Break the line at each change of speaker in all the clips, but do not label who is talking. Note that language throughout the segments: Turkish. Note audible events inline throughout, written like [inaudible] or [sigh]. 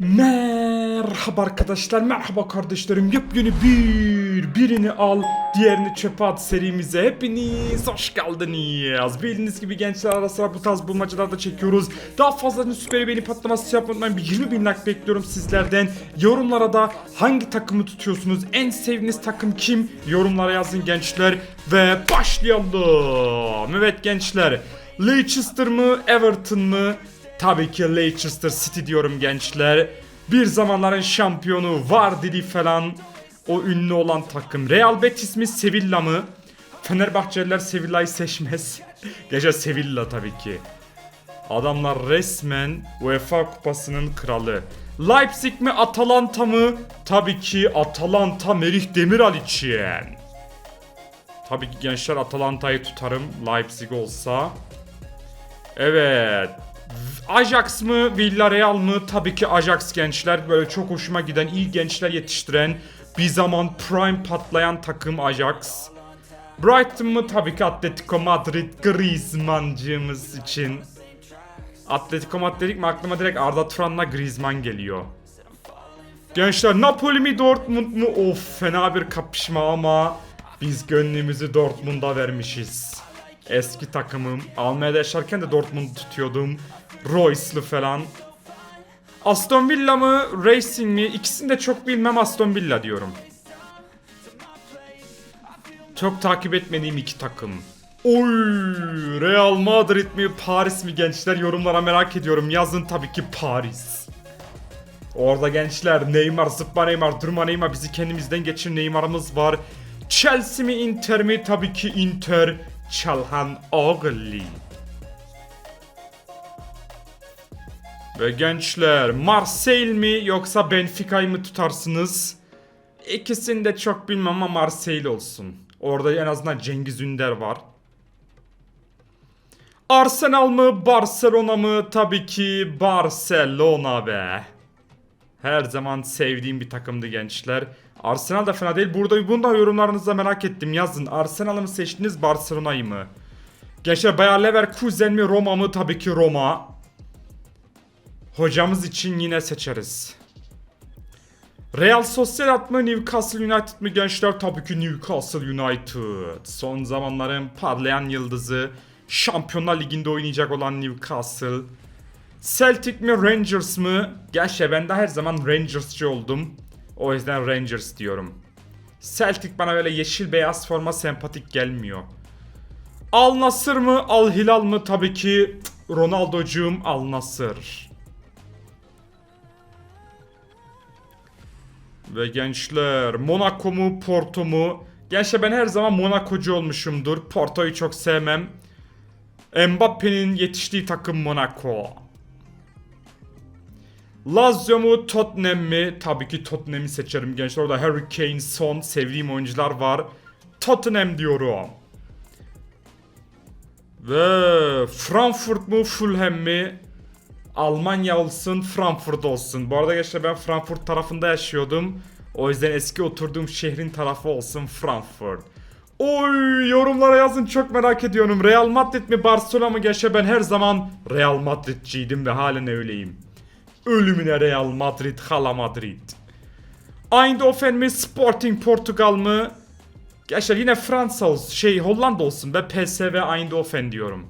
Merhaba arkadaşlar, merhaba kardeşlerim. Yepyeni bir, birini al, diğerini çöpe at serimize hepiniz hoş geldiniz. Bildiğiniz gibi gençler ara sıra bu tarz bulmacalar da çekiyoruz. Daha fazlasını süper beni patlaması yapmayı unutmayın. Bir 20 bin like bekliyorum sizlerden. Yorumlara da hangi takımı tutuyorsunuz, en sevdiğiniz takım kim? Yorumlara yazın gençler ve başlayalım. Evet gençler, Leicester mı, Everton mı? Tabii ki Leicester City diyorum gençler. Bir zamanların şampiyonu Vardili falan. O ünlü olan takım. Real Betis mi Sevilla mı? Fenerbahçeliler Sevilla'yı seçmez. [laughs] Gece Sevilla tabii ki. Adamlar resmen UEFA kupasının kralı. Leipzig mi Atalanta mı? Tabii ki Atalanta Merih Demiral için. Tabii ki gençler Atalanta'yı tutarım Leipzig olsa. Evet. Ajax mı Villarreal mı? Tabii ki Ajax gençler. Böyle çok hoşuma giden iyi gençler yetiştiren bir zaman prime patlayan takım Ajax. Brighton mı? Tabii ki Atletico Madrid Griezmann'cığımız için. Atletico Madrid mi aklıma direkt Arda Turan'la Griezmann geliyor. Gençler Napoli mi Dortmund mu? Of fena bir kapışma ama biz gönlümüzü Dortmund'a vermişiz. Eski takımım. Almanya'da yaşarken de Dortmund tutuyordum. Royce'lı falan. Aston Villa mı Racing mi? İkisini de çok bilmem Aston Villa diyorum. Çok takip etmediğim iki takım. Oy, Real Madrid mi Paris mi gençler yorumlara merak ediyorum. Yazın tabii ki Paris. Orada gençler Neymar, zıpla Neymar, durma Neymar bizi kendimizden geçir Neymar'ımız var. Chelsea mi Inter mi? Tabii ki Inter. Çalhan Ogli. Ve gençler Marseille mi yoksa Benfica'yı mı tutarsınız? İkisini de çok bilmem ama Marseille olsun. Orada en azından Cengiz Ünder var. Arsenal mı Barcelona mı? Tabii ki Barcelona be. Her zaman sevdiğim bir takımdı gençler. Arsenal da fena değil. Burada bunu da yorumlarınızda merak ettim. Yazın. Arsenal'ı mı seçtiniz Barcelona'yı mı? Gençler Bayer Leverkusen mi Roma mı? Tabii ki Roma. Hocamız için yine seçeriz. Real Sociedad mı Newcastle United mi gençler? Tabii ki Newcastle United. Son zamanların parlayan yıldızı. Şampiyonlar Ligi'nde oynayacak olan Newcastle. Celtic mi Rangers mı? Gerçi ben de her zaman Rangers'cı oldum. O yüzden Rangers diyorum. Celtic bana böyle yeşil beyaz forma sempatik gelmiyor. Al Nasır mı Al Hilal mı? Tabii ki Ronaldo'cuğum Al Nasır. Ve gençler Monaco mu Porto mu? Gençler ben her zaman Monaco'cu olmuşumdur. Porto'yu çok sevmem. Mbappe'nin yetiştiği takım Monaco. Lazio mu Tottenham mi? Tabii ki Tottenham'i seçerim gençler. Orada Harry Kane, Son sevdiğim oyuncular var. Tottenham diyorum. Ve Frankfurt mu Fulham mi? Almanya olsun Frankfurt olsun. Bu arada gençler ben Frankfurt tarafında yaşıyordum. O yüzden eski oturduğum şehrin tarafı olsun Frankfurt. Oy yorumlara yazın çok merak ediyorum. Real Madrid mi Barcelona mı gençler ben her zaman Real Madridciydim ve halen öyleyim. Ölümüne Real Madrid, Hala Madrid. Eindhoven mi, Sporting Portugal mı? Gençler yine Fransa olsun, şey Hollanda olsun ve PSV Eindhoven diyorum.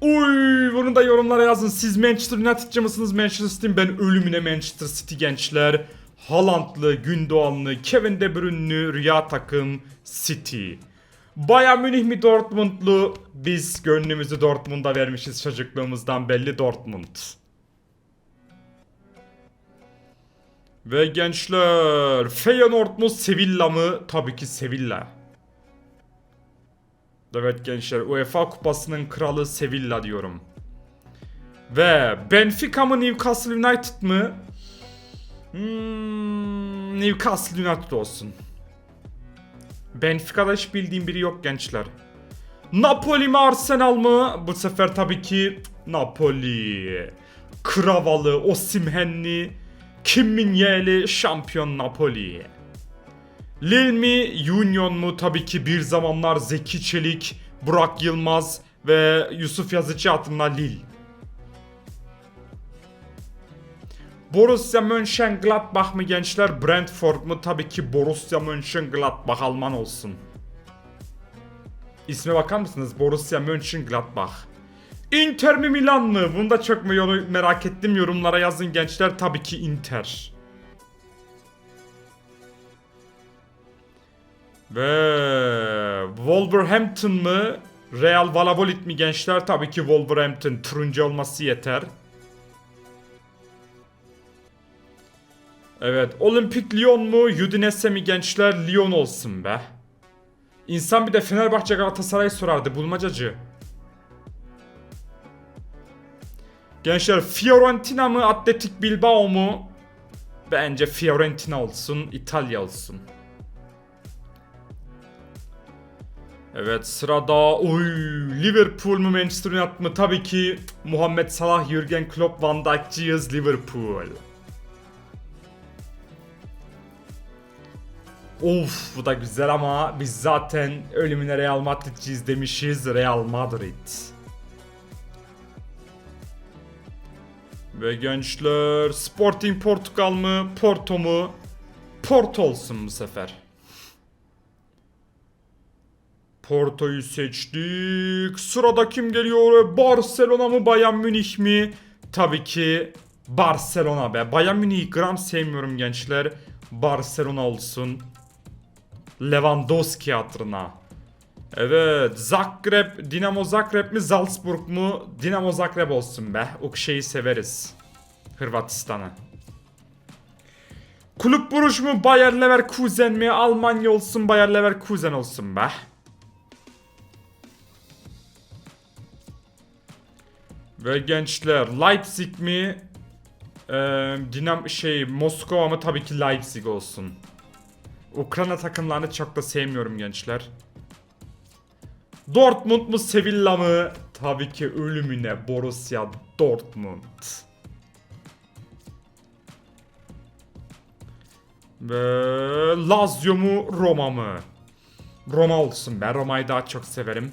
Uy bunu da yorumlara yazın. Siz Manchester United'cı mısınız Manchester City mi? Ben ölümüne Manchester City gençler. Haalandlı, Gündoğanlı, Kevin De Bruyne'lü rüya takım City. Bayern Münih mi Dortmundlu? Biz gönlümüzü Dortmund'a vermişiz çocukluğumuzdan belli Dortmund. Ve gençler Feyenoord mu Sevilla mı? Tabii ki Sevilla. Evet gençler UEFA kupasının kralı Sevilla diyorum. Ve Benfica mı Newcastle United mı? Hmm, Newcastle United olsun. Benfica'da hiç bildiğim biri yok gençler. Napoli mi Arsenal mı? Bu sefer tabii ki Napoli. Kravalı, Osimhenli, Kim Min-jae'li şampiyon Napoli. Lille mi Union mu? Tabii ki bir zamanlar Zeki Çelik, Burak Yılmaz ve Yusuf Yazıcı adına Lille. Borussia Mönchengladbach mı gençler? Brentford mu? Tabii ki Borussia Mönchengladbach Alman olsun. İsme bakar mısınız? Borussia Mönchengladbach. Inter mi Milan mı? Bunu da çok mu yorum- merak ettim. Yorumlara yazın gençler. Tabii ki Inter. Ve Wolverhampton mı? Real Valladolid mi gençler? Tabii ki Wolverhampton. Turuncu olması yeter. Evet. Olimpik Lyon mu? Udinese mi gençler? Lyon olsun be. İnsan bir de Fenerbahçe Galatasaray sorardı. Bulmacacı. Gençler Fiorentina mı? Atletik Bilbao mu? Bence Fiorentina olsun. İtalya olsun. Evet sırada oy Liverpool mu Manchester United mı? Tabii ki Muhammed Salah, Jurgen Klopp, Van Dijk'cıyız Liverpool. Of bu da güzel ama biz zaten ölümüne Real Madrid'ciyiz demişiz Real Madrid. Ve gençler Sporting Portugal mı Porto mu? Porto olsun bu sefer. Porto'yu seçtik. Sırada kim geliyor? Barcelona mı Bayern Münih mi? Tabii ki Barcelona be. Bayern Münih'i gram sevmiyorum gençler. Barcelona olsun. Lewandowski hatırına. Evet. Zagreb, Dinamo Zagreb mi Salzburg mu? Dinamo Zagreb olsun be. Ukşe'yi severiz. Hırvatistan'ı. Kulüp Buruş mu Bayer Leverkusen mi? Almanya olsun Bayer Leverkusen olsun be. Ve gençler Leipzig mi? Ee, Dinam şey Moskova mı? Tabii ki Leipzig olsun. Ukrayna takımlarını çok da sevmiyorum gençler. Dortmund mu Sevilla mı? Tabii ki ölümüne Borussia Dortmund. Ve Lazio mu Roma mı? Roma olsun ben Roma'yı daha çok severim.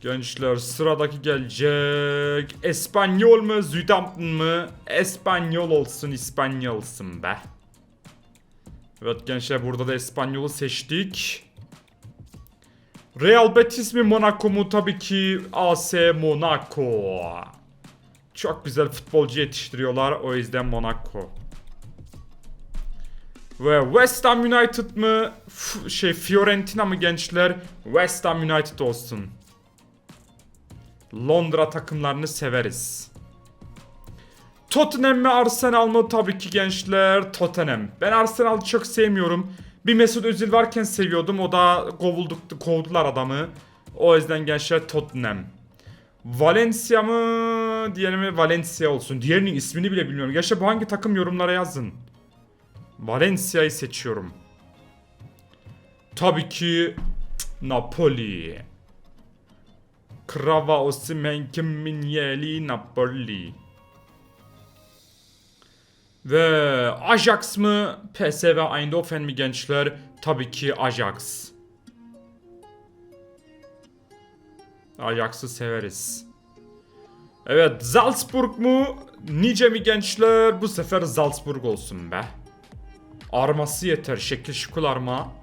Gençler sıradaki gelecek. Espanyol mu Southampton mı? Espanyol olsun İspanyol olsun be. Evet gençler burada da Espanyol'u seçtik. Real Betis mi Monaco mu? Tabii ki AS Monaco. Çok güzel futbolcu yetiştiriyorlar o yüzden Monaco. Ve West Ham United mı? F- şey Fiorentina mı gençler? West Ham United olsun. Londra takımlarını severiz. Tottenham mi Arsenal mı? Tabii ki gençler Tottenham. Ben Arsenal'ı çok sevmiyorum. Bir Mesut Özil varken seviyordum. O da kovulduk, kovdular adamı. O yüzden gençler Tottenham. Valencia mı? Diğeri mi? Valencia olsun. Diğerinin ismini bile bilmiyorum. Gençler bu hangi takım yorumlara yazın. Valencia'yı seçiyorum. Tabii ki Napoli. Krava Osimhen Kim Min Napoli. Ve Ajax mı PSV Eindhoven mi gençler? Tabii ki Ajax. Ajax'ı severiz. Evet Salzburg mu? Nice mi gençler? Bu sefer Salzburg olsun be. Arması yeter. Şekil şukul arma.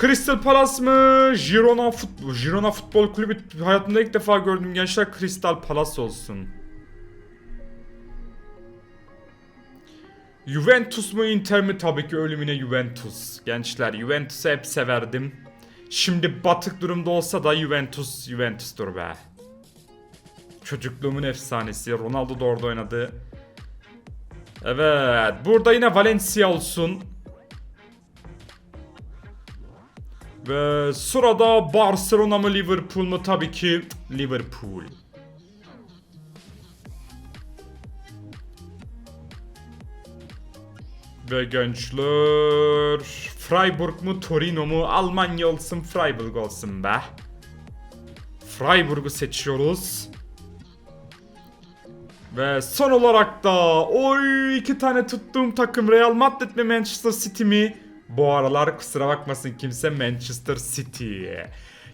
Crystal Palace mı? Girona Futbol, Girona Futbol Kulübü hayatımda ilk defa gördüm gençler Crystal Palace olsun. Juventus mu Inter mi? Tabii ki ölümüne Juventus. Gençler Juventus'u hep severdim. Şimdi batık durumda olsa da Juventus Juventus'tur be. Çocukluğumun efsanesi. Ronaldo da orada oynadı. Evet. Burada yine Valencia olsun. Ve sırada Barcelona mı Liverpool mu? Tabii ki Liverpool. Ve gençler Freiburg mu Torino mu? Almanya olsun Freiburg olsun be. Freiburg'u seçiyoruz. Ve son olarak da oy iki tane tuttuğum takım Real Madrid mi Manchester City mi? Bu aralar kusura bakmasın kimse Manchester City.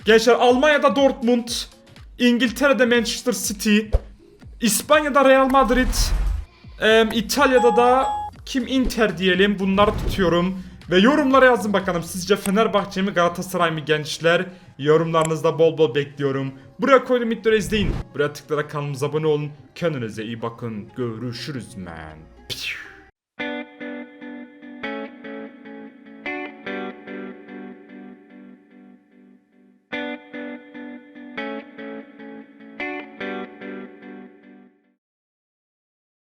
Gençler Almanya'da Dortmund, İngiltere'de Manchester City, İspanya'da Real Madrid, İtalya'da da kim Inter diyelim bunları tutuyorum. Ve yorumlara yazın bakalım sizce Fenerbahçe mi Galatasaray mı gençler? Yorumlarınızda bol bol bekliyorum. Buraya koydum videoları izleyin. Buraya tıklayarak kanalımıza abone olun. Kendinize iyi bakın. Görüşürüz man.